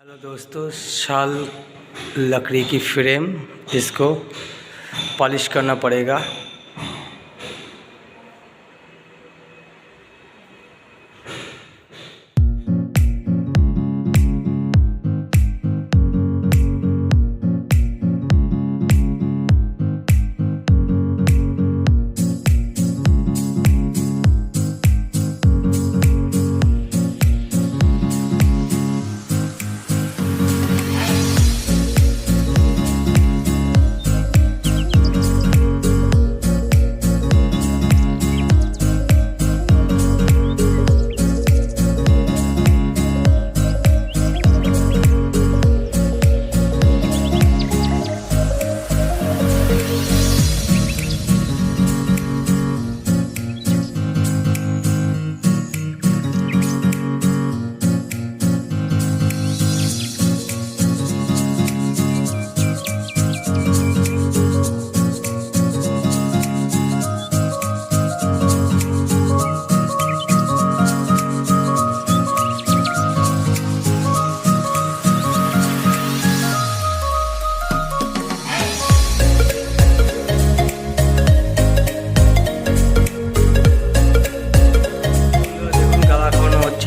Hello दोस्तों शाल लकड़ी की फ्रेम इसको पॉलिश करना पड़ेगा।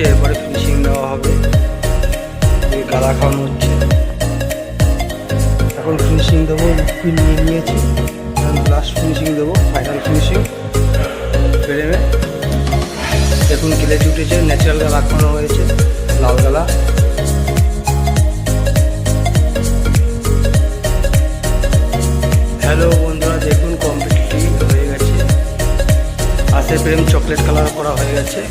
হচ্ছে এরপরে ফিনিশিং দেওয়া হবে। গালা খাওয়ানো হচ্ছে। এখন ফিনিশিং দেবো পিন নিয়ে নিয়েছি। লাস্ট ফিনিশিং দেবো ফাইনাল ফিনিশিং ফ্রেমে দেখুন গিলেজ উঠেছে ন্যাচারাল গালা খাওয়ানো হয়েছে, লাল গালা। হ্যালো বন্ধুরা, দেখুন কমপ্লিটলি হয়ে গেছে। আশে ফ্রেম চকলেট কালার করা হয়ে গেছে।